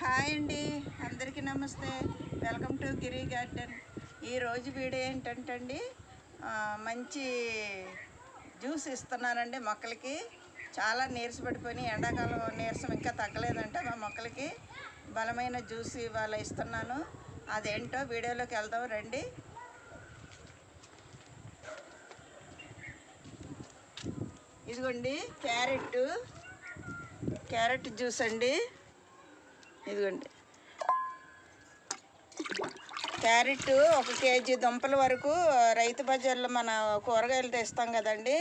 Hi అండి అందరికీ నమస్తే. వెల్కమ్ టు గిరి గార్డెన్ ఈరోజు వీడియో ఏంటంటే అండి మంచి జ్యూస్ ఇస్తున్నానండి మొక్కలకి. చాలా నీరసపడిపోయి ఎండాకాలం నీరసం ఇంకా తగ్గలేదంటే మా మొక్కలకి. బలమైన జ్యూస్ ఇవాళ ఇస్తున్నాను. అదేంటో వీడియోలోకి వెళ్దాం రండి. ఇదిగోండి క్యారెట్. క్యారెట్ జ్యూస్ అండి. ఇదిగోండి. క్యారెట్ ఒక కేజీ దుంపల వరకు రైతు బజార్లో మన కూరగాయలు తెస్తాం కదండి.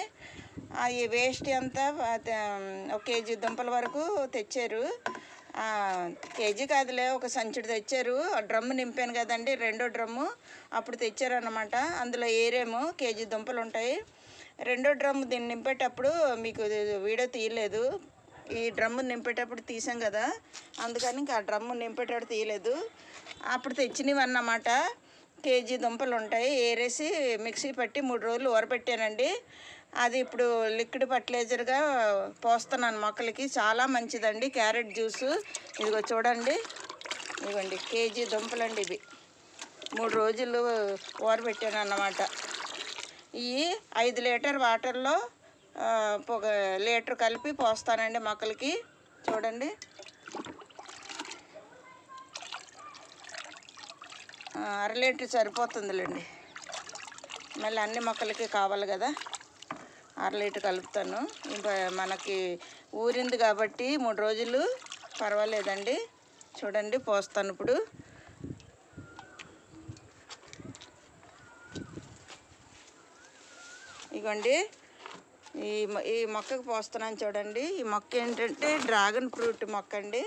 ఈ వేస్ట్ అంతా ఒక కేజీ దుంపల వరకు తెచ్చారు. కేజీ కాదులే ఒక సంచుడు తెచ్చారు. ఆ డ్రమ్ము నింపాను కదండి రెండో డ్రమ్ము అప్పుడు తెచ్చారనమాట అందులో ఏరేమో కేజీ దుంపలు ఉంటాయి. రెండో డ్రమ్ము దీన్ని నింపేటప్పుడు మీకు వీడియో తీయలేదు. ఈ డ్రమ్ము నింపేటప్పుడు తీసాం కదా అందుకని ఇంకా ఆ డ్రమ్ము నింపేటప్పుడు తీయలేదు. అప్పుడు తెచ్చినవి అన్నమాట కేజీ దుంపలు ఉంటాయి ఏరేసి మిక్సీ పట్టి మూడు రోజులు ఊరపెట్టానండి అది ఇప్పుడు లిక్విడ్ ఫర్టిలైజర్గా పోస్తున్నాను మొక్కలకి. చాలా మంచిదండి క్యారెట్ జ్యూసు. ఇదిగో చూడండి. ఇదిగోండి కేజీ దుంపలండి ఇవి. మూడు రోజులు ఊరబెట్టాను అన్నమాట ఈ ఐదు లీటర్ వాటర్లో ఒక లీటర్ కలిపి పోస్తానండి మొక్కలకి. చూడండి. అర లీటర్ సరిపోతుందిలేండి. మళ్ళీ అన్ని మొక్కలకి కావాలి కదా. అర లీటర్ కలుపుతాను. ఇంకా మనకి ఊరింది కాబట్టి మూడు రోజులు పర్వాలేదండి. చూడండి పోస్తాను ఇప్పుడు. ఇగోండి. ఈ ఈ మొక్కకు పోస్తున్నాను చూడండి. ఈ మొక్క ఏంటంటే డ్రాగన్ ఫ్రూట్ మొక్క అండి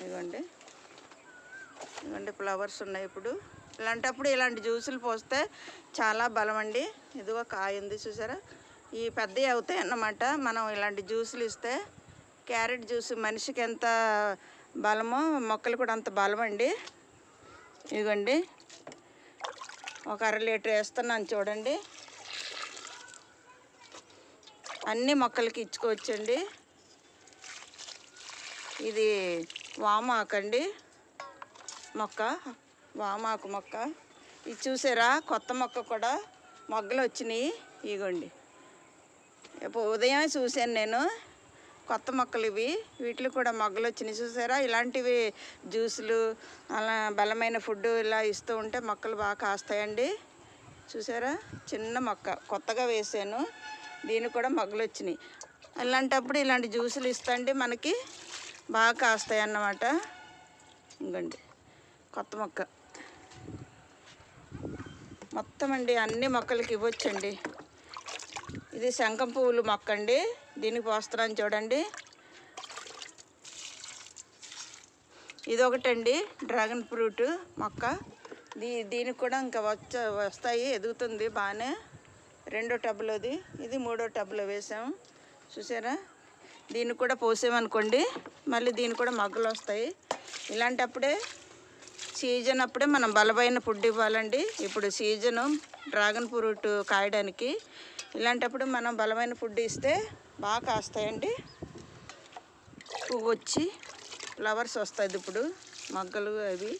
ఇదిగోండి. ఇదిగోండి ఫ్లవర్స్ ఉన్నాయి ఇప్పుడు. ఇలాంటప్పుడు ఇలాంటి జ్యూసులు పోస్తే చాలా బలం అండి ఇదిగో కాయ ఉంది చూసారా? ఈ పెద్దవి అవుతాయి అన్నమాట. మనం ఇలాంటి జ్యూసులు ఇస్తే క్యారెట్ జ్యూస్ మనిషికి ఎంత బలమో మొక్కలు కూడా అంత బలం అండి ఇదిగోండి. ఒక అర లీటర్ వేస్తున్నాను చూడండి. అన్ని మొక్కలకి ఇచ్చుకోవచ్చండి. ఇది వామాకండి మొక్క వామాకు మొక్క. ఇది చూసారా? కొత్త మొక్క కూడా మొగ్గలు వచ్చినాయి. ఇగోండి. ఉదయం చూశాను నేను. కొత్త మొక్కలు ఇవి. వీటిలో కూడా మొగ్గలు వచ్చినాయి. చూసారా? ఇలాంటివి జ్యూసులు అలా బలమైన ఫుడ్ ఇలా ఇస్తూ ఉంటే మొక్కలు బాగా కాస్తాయండి. చూసారా? చిన్న మొక్క. కొత్తగా వేసాను. దీనికి కూడా మగ్గులు వచ్చినాయి. అలాంటప్పుడు ఇలాంటి జ్యూసులు ఇస్తండి మనకి బాగా కాస్తాయి అన్నమాట. ఇంకండి కొత్త మొక్క. మొత్తం అండి అన్ని మొక్కలకి ఇవ్వచ్చండి. ఇది శంఖం పువ్వులు మొక్క అండి. దీనికి పోస్తున్నాను చూడండి. ఇది ఒకటండి డ్రాగన్ ఫ్రూట్ మొక్క. దీ దీనికి కూడా ఇంకా వచ్చ వస్తాయి ఎదుగుతుంది బాగానే. రెండో టబ్లోది ఇది మూడో టబ్లో వేసాము చూసారా? దీన్ని కూడా పోసామనుకోండి మళ్ళీ దీన్ని కూడా మగ్గలు వస్తాయి. ఇలాంటప్పుడే సీజన్ అప్పుడే మనం బలమైన ఫుడ్ ఇవ్వాలండి. ఇప్పుడు సీజను డ్రాగన్ ఫ్రూట్ కాయడానికి. ఇలాంటప్పుడు మనం బలమైన ఫుడ్ ఇస్తే బాగా కాస్తాయండి. పువ్వు వచ్చి ఫ్లవర్స్ వస్తుంది ఇప్పుడు మగ్గలు అవి.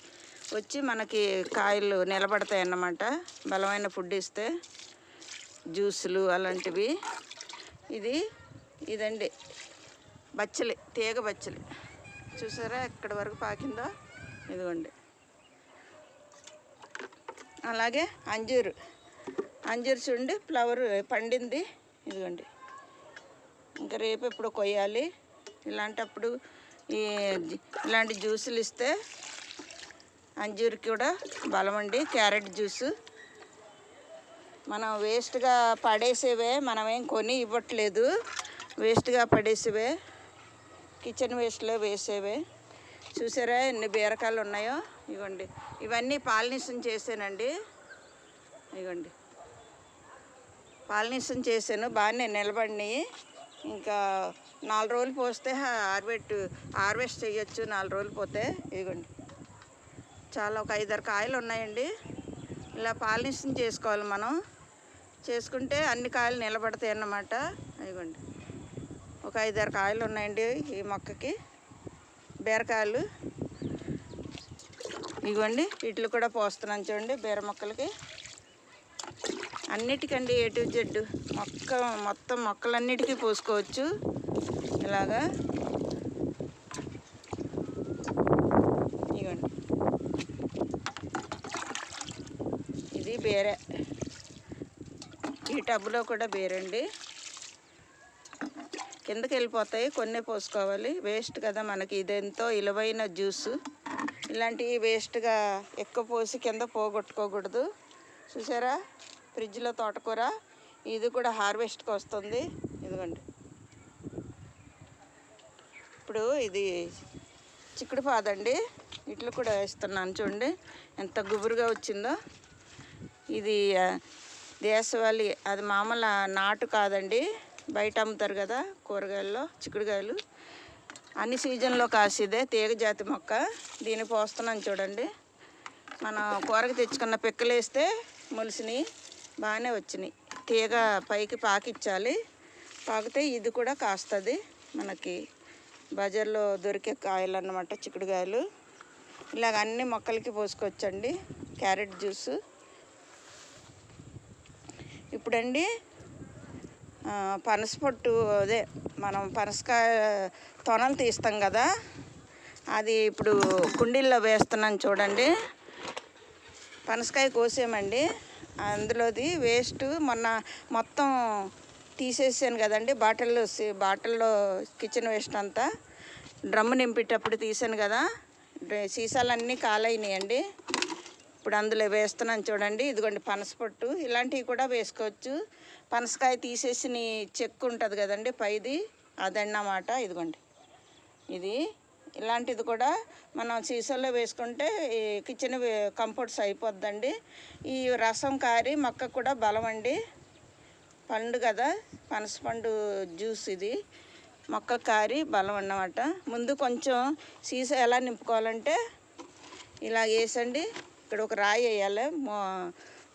వచ్చి మనకి కాయలు నిలబడతాయి అన్నమాట బలమైన ఫుడ్ ఇస్తే. జ్యూసులు అలాంటివి. ఇది ఇదండి. బచ్చలి తీగ బచ్చలి. చూసారా ఎక్కడి వరకు పాకిందో? ఇదిగోండి. అలాగే అంజూరు. అంజూరు చూడండి ఫ్లవర్ పండింది. ఇదిగోండి. ఇంకా రేపు ఎప్పుడు కొయ్యాలి. ఇలాంటప్పుడు ఈ ఇలాంటి జ్యూసులు ఇస్తే అంజూరు కూడా బలం అండి. Carrot juice. మనం వేస్ట్గా పడేసేవే మనం ఏం కొని ఇవ్వట్లేదు. వేస్ట్గా పడేసేవే కిచెన్ వేస్ట్లో వేసేవే. చూసారా ఎన్ని బీరకాయలు ఉన్నాయో? ఇగోండి. ఇవన్నీ పాలినేషన్ చేసానండి. ఇగోండి. పాలినేషన్ చేశాను బాగానే నిలబడినాయి. ఇంకా నాలుగు రోజులు పోస్తే హార్వెస్ట్ హార్వెస్ట్ చేయొచ్చు నాలుగు రోజులు పోతే. ఇదిగోండి చాలా ఒక ఐదారు కాయలు ఉన్నాయండి. ఇలా పాలినేషన్ చేసుకోవాలి మనం. చేసుకుంటే అన్ని కాయలు నిలబడతాయి అన్నమాట. ఇదిగోండి. ఒక ఐదారు కాయలు ఉన్నాయండి ఈ మొక్కకి. బీరకాయలు. ఇదిగోండి వీటిలో కూడా పోస్తున్నాను చూడండి బీర మొక్కలకి. అన్నిటికండి ఏటు జడ్డు మొక్క మొత్తం మొక్కలన్నిటికీ పోసుకోవచ్చు. ఇలాగా. ఇదిగోండి. ఇది బేరే. ఈ టబ్లో కూడా బేరండి. కిందకి వెళ్ళిపోతాయి కొన్ని పోసుకోవాలి. వేస్ట్ కదా మనకి ఇదెంతో విలువైన జ్యూస్. ఇలాంటివి వేస్ట్గా ఎక్కువ పోసి కింద పోగొట్టుకోకూడదు. చూసారా? ఫ్రిడ్జ్లో తోటకూర ఇది కూడా హార్వెస్ట్కి వస్తుంది. ఇదిగోండి. ఇప్పుడు ఇది చిక్కుడు పాదండి. ఇట్లు కూడా వేస్తున్నాను చూడండి ఎంత గుబురుగా వచ్చిందో. ఇది దేశవాళీ అది మామూలు నాటు కాదండి. బయట అమ్ముతారు కదా కూరగాయల్లో చిక్కుడుకాయలు. అన్ని సీజన్లో కాసిదే తీగ జాతి మొక్క. దీన్ని పోస్తున్నాను చూడండి. మనం కూరకు తెచ్చుకున్న పిక్కలు వేస్తే మొలిసినాయి బాగానే వచ్చినాయి. తీగ పైకి పాకిచ్చాలి. పాకితే ఇది కూడా కాస్తుంది. మనకి బజార్లో దొరికే కాయలు అన్నమాట చిక్కుడుకాయలు. ఇలాగ అన్ని మొక్కలకి పోసుకోవచ్చండి క్యారెట్ జ్యూసు. ఇప్పుడండి పనసపొట్టు పనస పొట్టు అదే మనం పనసకాయ తొనలు తీస్తాం కదా అది ఇప్పుడు కుండీల్లో వేస్తున్నాను చూడండి. పనసకాయ కోసామండి అందులోది వేస్ట్ మొన్న మొత్తం తీసేసాను కదండి బాటిల్లో బాటిల్లో కిచెన్ వేస్ట్ అంతా. డ్రమ్ము నింపేటప్పుడు తీసాను కదా సీసాలన్నీ కాలైనాయండి. ఇప్పుడు అందులో వేస్తున్నాను చూడండి. ఇదిగోండి పనసపొట్టు ఇలాంటివి కూడా వేసుకోవచ్చు. పనసకాయ తీసేసిన చెక్కు ఉంటుంది కదండి పైది. అదన్నమాట. ఇదిగోండి. ఇది. ఇలాంటిది కూడా మనం సీసాలో వేసుకుంటే ఈ కిచెన్ వే- కంఫర్ట్స్ అయిపోద్దండి ఈ రసం కారి మొక్క కూడా బలం అండి. పండు కదా. పనసపండు జ్యూస్ ఇది. మొక్క కారి బలం అన్నమాట. ముందు కొంచెం సీసా ఎలా నింపుకోవాలంటే ఇలా వేసండి. ఇక్కడ ఒక రాయి వేయాలి. మో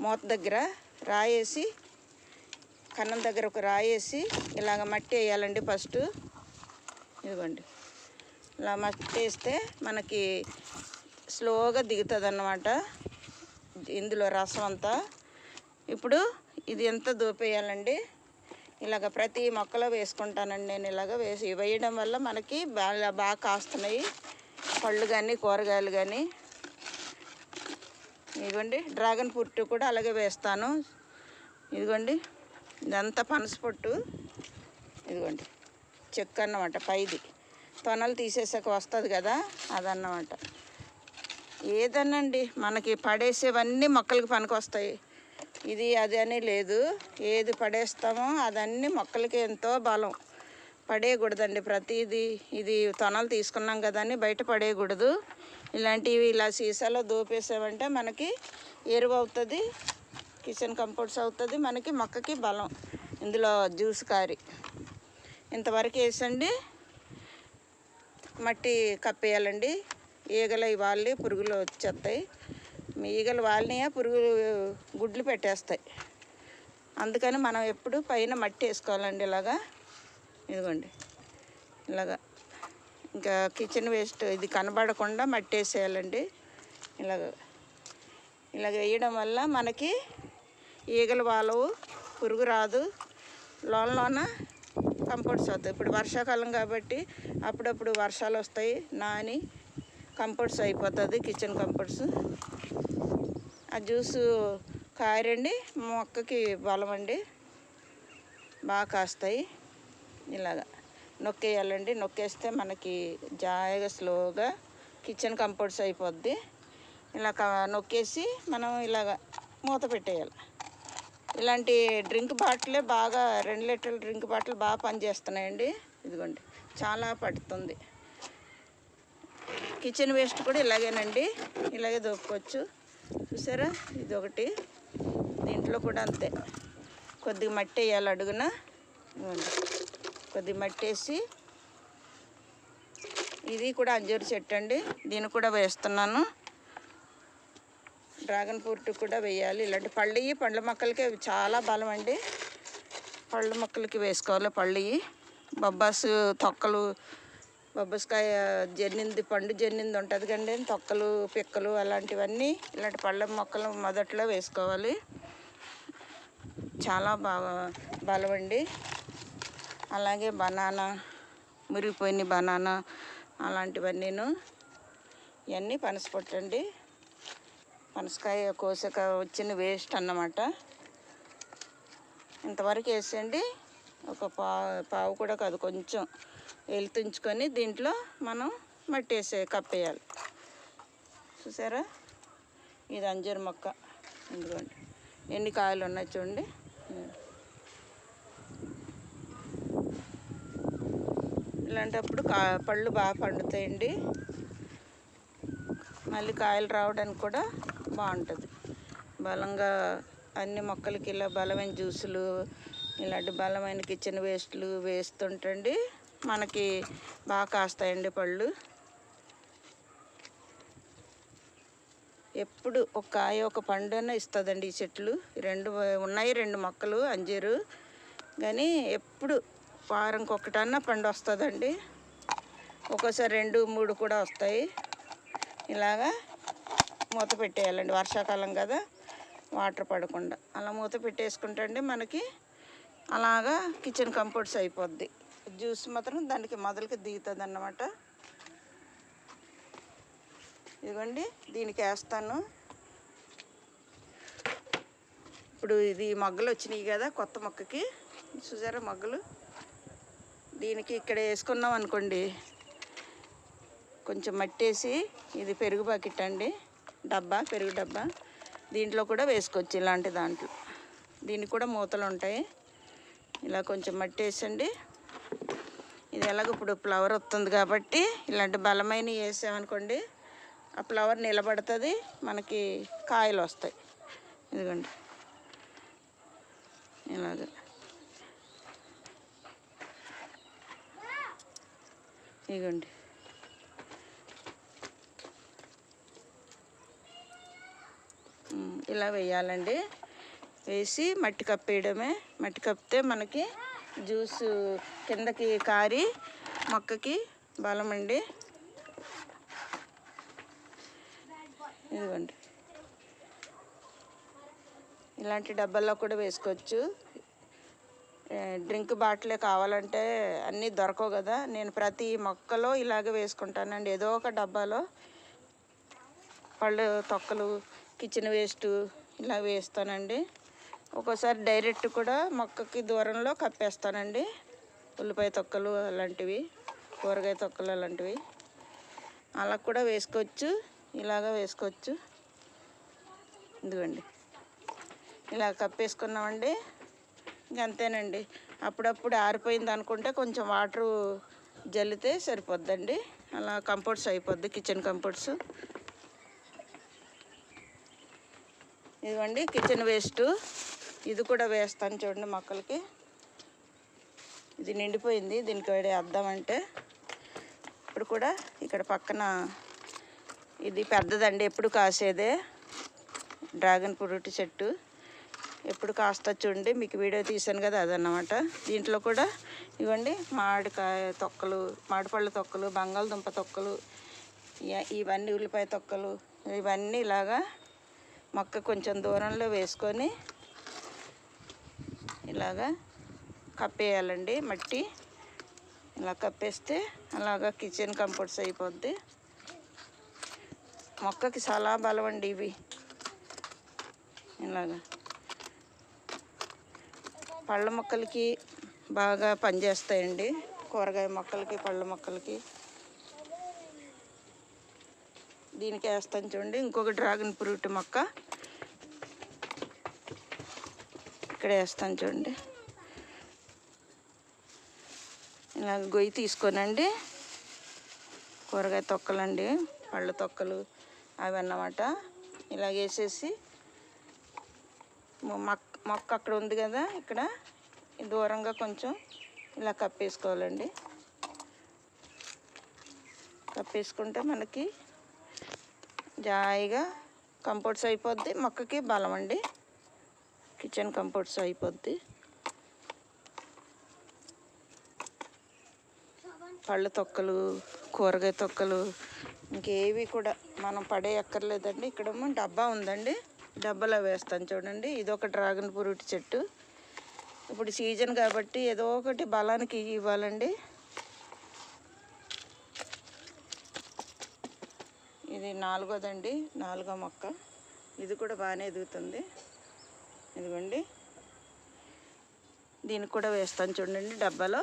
మూత దగ్గర రాయి వేసి కన్నం దగ్గర ఒక రాయి వేసి ఇలాగ మట్టి వేయాలండి ఫస్ట్. ఇదిగోండి. ఇలా మట్టి వేస్తే మనకి స్లోగా దిగుతుంది అన్నమాట ఇందులో రసం అంతా. ఇప్పుడు ఇది ఎంత దూపేయాలండి? ఇలాగ ప్రతి మొక్కలో వేసుకుంటానండి నేను ఇలాగ వేసి. వేయడం వల్ల మనకి బాగా బాగా కాస్తున్నాయి పళ్ళు కానీ కూరగాయలు కానీ ఇదిగోండి డ్రాగన్ ఫ్రూట్ కూడా అలాగే వేస్తాను. ఇదిగోండి ఇదంతా పనస పొట్టు. ఇదిగోండి చెక్క అన్నమాట పైది. తొనలు తీసేసాక వస్తుంది కదా అదన్నమాట. ఏదనండి మనకి పడేసేవన్నీ మొక్కలకి పనికొస్తాయి. ఇది అది అని లేదు. ఏది పడేస్తామో అదన్నీ మొక్కలకి ఎంతో బలం. పడేయకూడదండి ప్రతిదీ. ఇది తొనలు తీసుకున్నాం కదా అని బయట పడేయకూడదు. ఇలాంటివి ఇలా సీసాలో దూపేసామంటే మనకి ఎరువు అవుతుంది కిచెన్ కంపోర్ట్స్ అవుతుంది మనకి మొక్కకి బలం. ఇందులో జ్యూస్ కారి. ఇంతవరకు వేసండి మట్టి కప్పేయాలండి. ఈగలు వాళ్ళి పురుగులు వచ్చేస్తాయి. మీ ఈగలు వాళ్ళనియా పురుగులు గుడ్లు పెట్టేస్తాయి. అందుకని మనం ఎప్పుడు పైన మట్టి వేసుకోవాలండి ఇలాగా. ఇదిగోండి ఇలాగా. ఇంకా కిచెన్ వేస్ట్ ఇది కనబడకుండా మట్టి వేసేయాలండి ఇలాగ ఇలాగ వేయడం వల్ల మనకి ఈగలు వాలవు పురుగు రాదు. లోన లోన కంపోర్ట్స్ అవుతాయి. ఇప్పుడు వర్షాకాలం కాబట్టి అప్పుడప్పుడు వర్షాలు వస్తాయి. నాని కంపోర్ట్స్ అయిపోతుంది కిచెన్ కంపోర్ట్స్ ఆ జ్యూసు కాయరండి మొక్కకి బలం అండి. బాగా కాస్తాయి. ఇలాగా. నొక్కేయాలండి. నొక్కేస్తే మనకి జాయిగా స్లోగా కిచెన్ కంపోర్ట్స్ అయిపోద్ది. ఇలా నొక్కేసి మనం ఇలాగ మూత పెట్టేయాలి. ఇలాంటి డ్రింక్ బాటిలే బాగా రెండు లీటర్ల డ్రింక్ బాటిల్ బాగా పనిచేస్తున్నాయండి. ఇదిగోండి చాలా పడుతుంది. కిచెన్ వేస్ట్ కూడా ఇలాగేనండి. ఇలాగే దొప్పుకోవచ్చు చూసారా? ఇది ఒకటి దీంట్లో కూడా అంతే. కొద్దిగా మట్టి వేయాలి అడుగున. ఇదిగోండి. కొద్ది మట్టేసి ఇది కూడా అంజూరు చెట్టు అండి. దీన్ని కూడా వేస్తున్నాను. డ్రాగన్ ఫ్రూట్ కూడా వేయాలి. ఇలాంటి పళ్ళయి పండ్ల మొక్కలకి చాలా బలం అండి. పళ్ళ మొక్కలకి వేసుకోవాలి పళ్ళయి బొబ్బాసు తొక్కలు బొబ్బస్కాయ జన్నింది పండు జన్నింది ఉంటుంది కండి తొక్కలు పిక్కలు అలాంటివన్నీ ఇలాంటి పళ్ళ మొక్కలు మొదట్లో వేసుకోవాలి. చాలా బాగా బలమండి అలాగే బనానా మురిగిపోయిన బనానా అలాంటివన్నీను ఇవన్నీ పనసపొట్టండి. పనసకాయ కోసక వచ్చిన వేస్ట్ అన్నమాట. ఇంతవరకు వేసేయండి. ఒక పా పావు కూడా కాదు కొంచెం వెళ్తుంచుకొని దీంట్లో మనం మట్టి వేసే కప్పేయాలి. చూసారా? ఇది అంజూరు మొక్క. ఇదిగోండి. ఎన్ని కాయలు ఉన్నాయి చూడండి. ఇలాంటప్పుడు కా పళ్ళు బాగా పండుతాయండి. మళ్ళీ కాయలు రావడానికి కూడా బాగుంటుంది. బలంగా అన్ని మొక్కలకి ఇలా బలమైన జ్యూసులు ఇలాంటి బలమైన కిచెన్ వేస్ట్లు వేస్తుంటండి. మనకి బాగా కాస్తాయండి పళ్ళు. ఎప్పుడు ఒక కాయ ఒక పండున ఇస్తుందండి ఈ చెట్లు. రెండు ఉన్నాయి రెండు మొక్కలు అంజీరు. కానీ ఎప్పుడు వారంకి ఒకటన్నా పండు వస్తుందండి ఒక్కోసారి రెండు మూడు కూడా వస్తాయి. ఇలాగా మూత పెట్టేయాలండి. వర్షాకాలం కదా వాటర్ పడకుండా. అలా మూత పెట్టేసుకుంటే మనకి అలాగా కిచెన్ కంపోర్ట్స్ అయిపోద్ది. జ్యూస్ మాత్రం దానికి మొదలకి దిగుతుంది అన్నమాట ఇదిగోండి దీనికి వేస్తాను. ఇప్పుడు ఇది మొగ్గలు వచ్చినాయి కదా కొత్త మొక్కకి. చూసారా మొగ్గలు? దీనికి ఇక్కడ వేసుకున్నాం అనుకోండి. కొంచెం మట్టేసి ఇది పెరుగు బకెట్ అండి. డబ్బా పెరుగు డబ్బా. దీంట్లో కూడా వేసుకోవచ్చు ఇలాంటి దాంట్లో. దీనికి కూడా మూతలు ఉంటాయి. ఇలా కొంచెం మట్టేసండి. ఇది ఎలాగ ఇప్పుడు ఫ్లవర్ వస్తుంది కాబట్టి ఇలాంటి బలమైన వేసామనుకోండి ఆ ఫ్లవర్ నిలబడుతుంది మనకి కాయలు వస్తాయి. ఇదిగోండి. ఇలాగ. ఇదిగోండి ఇలా వేయాలండి. వేసి మట్టి కప్పేయడమే. మట్టి కప్పితే మనకి జ్యూస్ కిందకి కారి మొక్కకి బలం అండి. ఇదిగోండి. ఇలాంటి డబ్బాల్లో కూడా వేసుకోవచ్చు. డ్రింక్ బాటిలే కావాలంటే అన్నీ దొరకవు కదా. నేను ప్రతి మొక్కలో ఇలాగే వేసుకుంటానండి. ఏదో ఒక డబ్బాలో పళ్ళు తొక్కలు కిచెన్ వేస్ట్ ఇలా వేస్తానండి. ఒక్కోసారి డైరెక్ట్ కూడా మొక్కకి దూరంలో కప్పేస్తానండి. ఉల్లిపాయ తొక్కలు అలాంటివి కూరగాయ తొక్కలు అలాంటివి. అలా కూడా వేసుకోవచ్చు. ఇలాగా వేసుకోవచ్చు. ఇదిగోండి. ఇలా కప్పేసుకున్నామండి. అంతేనండి. అప్పుడప్పుడు ఆరిపోయింది అనుకుంటే కొంచెం వాటరు జల్లితే సరిపోద్దండి. అలా కంపోర్ట్స్ అయిపోద్ది కిచెన్ కంపోర్ట్స్. ఇదిగోండి కిచెన్ వేస్ట్. ఇది కూడా వేస్తాను చూడండి మొక్కలకి. ఇది నిండిపోయింది దీనికి వేడి వేద్దామంటే. ఇప్పుడు కూడా ఇక్కడ పక్కన ఇది పెద్దదండి ఎప్పుడు కాసేదే. డ్రాగన్ ఫ్రూట్ చెట్టు. ఎప్పుడు కాస్త చూడండి మీకు వీడియో తీసాను కదా అదన్నమాట. దీంట్లో కూడా ఇవ్వండి మామిడికాయ తొక్కలు మామిడిపళ్ళ తొక్కలు బంగాళదుంప తొక్కలు ఇవన్నీ ఉల్లిపాయ తొక్కలు ఇవన్నీ ఇలాగా మొక్క కొంచెం దూరంలో వేసుకొని ఇలాగా కప్పేయాలండి మట్టి. ఇలా కప్పేస్తే అలాగా కిచెన్ కంపోర్ట్స్ అయిపోద్ది. మొక్కకి చాలా బలం అండి ఇవి. ఇలాగా. పళ్ళ మొక్కలకి బాగా పనిచేస్తాయండి. కూరగాయ మొక్కలకి పళ్ళ మొక్కలకి. దీనికి వేస్తాను చూడండి. ఇంకొక డ్రాగన్ ఫ్రూట్ మొక్క. ఇక్కడ వేస్తాను చూడండి. ఇలా గొయ్యి తీసుకోనండి. కూరగాయ తొక్కలండి పళ్ళ తొక్కలు అవి అన్నమాట. ఇలా వేసేసి మొక్క మొక్క అక్కడ ఉంది కదా ఇక్కడ. దూరంగా కొంచెం ఇలా కప్పేసుకోవాలండి. కప్పేసుకుంటే మనకి జాయిగా కంపోర్ట్స్ అయిపోద్ది. మొక్కకి బలం అండి. కిచెన్ కంపోర్ట్స్ అయిపోద్ది. పళ్ళ తొక్కలు కూరగాయ తొక్కలు ఇంకేవి కూడా మనం పడే ఎక్కర్లేదండి ఇక్కడ డబ్బా ఉందండి. డబ్బాలో వేస్తాను చూడండి. ఇది ఒక డ్రాగన్ ఫ్రూట్ చెట్టు. ఇప్పుడు సీజన్ కాబట్టి ఏదో ఒకటి బలానికి ఇవ్వాలండి. ఇది నాలుగోదండి. నాలుగో మొక్క. ఇది కూడా బాగానే ఎదుగుతుంది. ఇదిగోండి. దీనికి కూడా వేస్తాను చూడండి డబ్బాలో.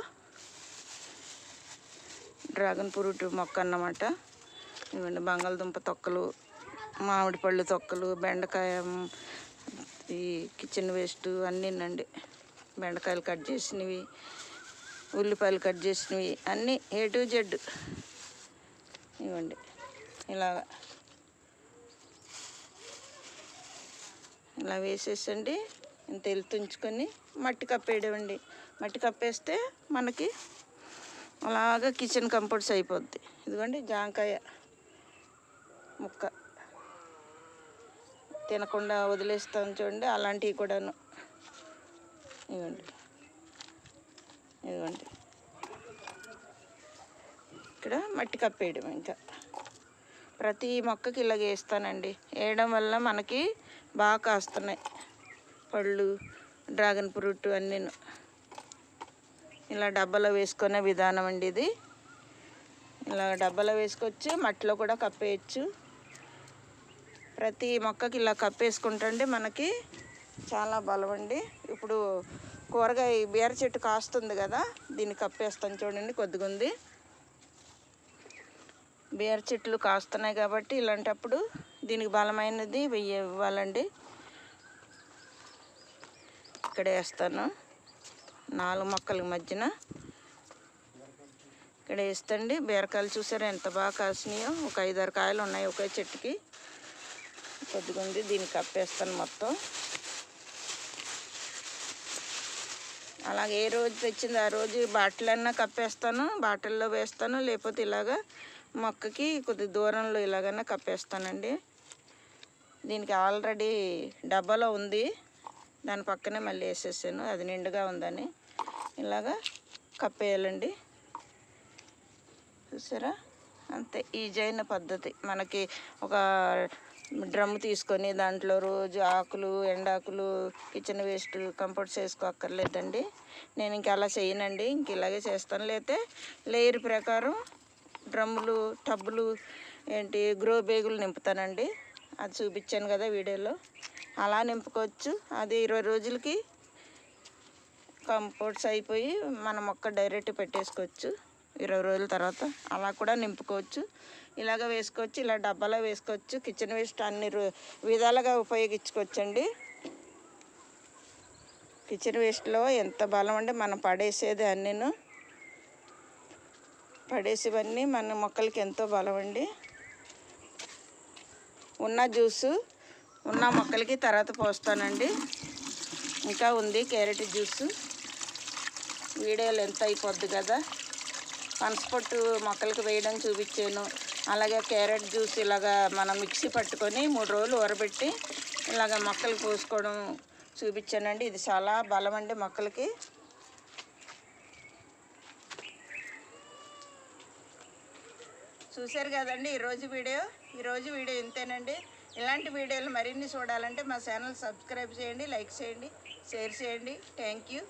డ్రాగన్ ఫ్రూట్ మొక్క అన్నమాట. ఇవ్వండి బంగాళదుంప తొక్కలు. మామిడి పళ్ళు తొక్కలు బెండకాయ ఈ కిచెన్ వేస్ట్ అన్నీనండి బెండకాయలు కట్ చేసినవి ఉల్లిపాయలు కట్ చేసినవి అన్నీ ఏ టు జెడ్ ఇవ్వండి. ఇలాగా. ఇలా వేసేసండి. ఇంత ఎలుతుంచుకొని మట్టి కప్పేయడండి మట్టి కప్పేస్తే మనకి అలాగా కిచెన్ కంపోర్ట్స్ అయిపోద్ది. ఇదిగోండి జాంకాయ ముక్క. తినకుండా వదిలేస్తాం చూడండి అలాంటివి కూడాను. ఇదిగోండి ఇదిగోండి ఇక్కడ మట్టి కప్పేయడం ఇంకా. ప్రతి మొక్కకి ఇలాగ వేస్తానండి. వేయడం వల్ల మనకి బాగా కాస్తున్నాయి. పళ్ళు డ్రాగన్ ఫ్రూట్ అన్నీ ఇలా డబ్బాలో వేసుకునే విధానం అండి ఇది. ఇలా డబ్బాలో వేసుకొచ్చి మట్టిలో కూడా కప్పేయచ్చు ప్రతి మొక్కకి ఇలా కప్పేసుకుంటుంటే మనకి చాలా బలం అండి ఇప్పుడు కూరగాయ బీర చెట్టు కాస్తుంది కదా దీన్ని కప్పేస్తాను చూడండి కొద్దిగా ఉంది బీర చెట్లు కాస్తున్నాయి కాబట్టి ఇలాంటప్పుడు దీనికి బలమైనది వెయ్యి ఇవ్వాలండి. ఇక్కడ వేస్తాను. నాలుగు మొక్కల మధ్యన. ఇక్కడ వేస్తండి. బీరకాయలు చూసారా ఎంత బాగా కాసినాయో. ఒక ఐదారు కాయలు ఉన్నాయి ఒకే చెట్టుకి. కొద్దిగా ఉంది దీనికి కప్పేస్తాను మొత్తం. అలాగే ఏ రోజు తెచ్చింది ఆ రోజు బాటిలన్నా కప్పేస్తాను. బాటిల్లో వేస్తాను. లేకపోతే ఇలాగా మొక్కకి కొద్ది దూరంలో ఇలాగన్నా కప్పేస్తానండి. దీనికి ఆల్రెడీ డబ్బాలో ఉంది. దాని పక్కనే మళ్ళీ వేసేసాను. అది నిండుగా ఉందని ఇలాగా కప్పేయాలండి. చూసారా? అంతే. ఈజీ అయిన పద్ధతి. మనకి ఒక డ్రమ్ తీసుకొని దాంట్లో రోజు ఆకులు ఎండాకులు కిచెన్ వేస్ట్ కంపోర్ట్స్ వేసుకోక్కర్లేదండి నేను ఇంక అలా చేయనండి. ఇంక ఇలాగే చేస్తాను. లేతే లేయర్ ప్రకారం డ్రమ్ములు టబ్బులు ఏంటి గ్రో బేగులు నింపుతానండి. అది చూపించాను కదా వీడియోలో. అలా నింపుకోవచ్చు. అది ఇరవై రోజులకి కంపోర్ట్స్ అయిపోయి మన మొక్క డైరెక్ట్ పెట్టేసుకోవచ్చు. ఇరవై రోజుల తర్వాత అలా కూడా నింపుకోవచ్చు. ఇలాగ వేసుకోవచ్చు ఇలా డబ్బాలో వేసుకోవచ్చు. కిచెన్ వేస్ట్ అన్ని రో- విధాలుగా ఉపయోగించుకోవచ్చండి. కిచెన్ వేస్ట్లో ఎంత బలం అంటే మనం పడేసేది అన్నీను. పడేసేవన్నీ మన మొక్కలకి ఎంతో బలం అండి. ఉన్న జ్యూసు ఉన్న మొక్కలకి తర్వాత పోస్తానండి. ఇంకా ఉంది క్యారెట్ జ్యూసు. వీడియోలు ఎంత అయిపోద్ది కదా. పనసపొట్టు మొక్కలకు వేయడం చూపించాను. అలాగే క్యారెట్ జ్యూస్ ఇలాగా మనం మిక్సీ పట్టుకొని మూడు రోజులు ఊరబెట్టి ఇలాగ మొక్కలు పోసుకోవడం చూపించానండి. ఇది చాలా బలం అండి మొక్కలకి. చూశారు కదండి ఈరోజు వీడియో? ఈరోజు వీడియో ఇంతేనండి. ఇలాంటి వీడియోలు మరిన్ని చూడాలంటే మా ఛానల్ సబ్స్క్రైబ్ చేయండి లైక్ చేయండి షేర్ చేయండి. Thank you.